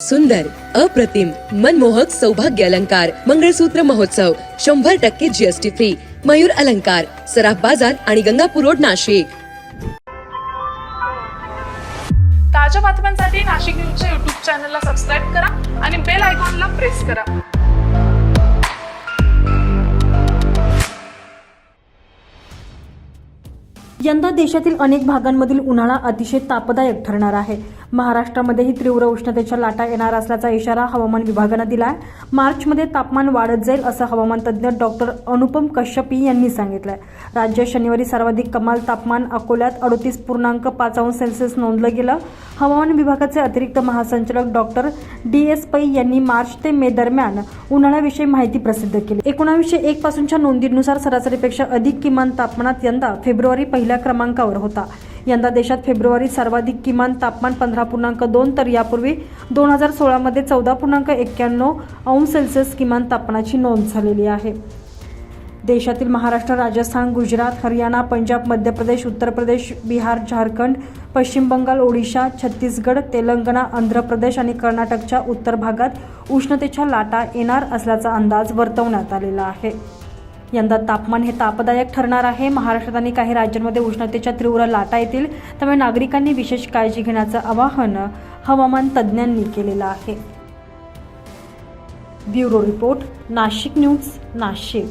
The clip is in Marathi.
सुंदर अप्रतिम मनमोहक सौभाग्य अलंकार मंगळसूत्र महोत्सव शंभर टक्के जीएसटी फ्री मयूर अलंकार सराफ बाजार आणि गंगापूर रोड नाशिक. ताज्या बातम्यांसाठी नाशिक न्यूजच्या युट्यूब चॅनलला सबस्क्राईब करा आणि बेल आयकॉनला प्रेस करा. यंदा देशातील अनेक भागांमधील उन्हाळा अतिशय तापदायक ठरणार आहे. महाराष्ट्रामध्येही तीव्र उष्णतेच्या लाटा येणार असल्याचा इशारा हवामान विभागानं दिला आहे मार्चमध्ये तापमान वाढत जाईल असं हवामान तज्ज्ञ डॉक्टर अनुपम कश्यपी यांनी सांगितलं आहे राज्य शनिवारी सर्वाधिक कमाल तापमान अकोल्यात अडोतीस पूर्णांक पाच अंश सेल्सिअस नोंदलं गेलं. हवामान विभागाचे अतिरिक्त महासंचालक डॉक्टर डी एस पै यांनी मार्च ते मे दरम्यान उन्हाळ्याविषयी माहिती प्रसिद्ध केली. एकोणावीसशे एक पासूनच्या नोंदीनुसार सरासरीपेक्षा अधिक किमान तापमानात यंदा फेब्रुवारी पहिल्या क्रमांकावर होता. यंदा देशात फेब्रुवारी सर्वाधिक किमान तापमान पंधरा पूर्णांक दोन तर यापूर्वी दोन हजार सोळामध्ये चौदा पूर्णांक एक्क्याण्णव अंश सेल्सिअस किमान तापमानाची नोंद झालेली आहे. देशातील महाराष्ट्र राजस्थान गुजरात हरियाणा पंजाब मध्य प्रदेश उत्तर प्रदेश बिहार झारखंड पश्चिम बंगाल ओडिशा छत्तीसगड तेलंगणा आंध्र प्रदेश आणि कर्नाटकच्या उत्तर भागात उष्णतेच्या लाटा येणार असल्याचा अंदाज वर्तवण्यात आलेला आहे. यंदा तापमान हे तापदायक ठरणार आहे. महाराष्ट्रात आणि काही राज्यांमध्ये उष्णतेच्या तीव्र लाटा येतील त्यामुळे नागरिकांनी विशेष काळजी घेण्याचं आवाहन हवामान तज्ज्ञांनी केलेलं आहे. Bureau report Nashik news Nashik.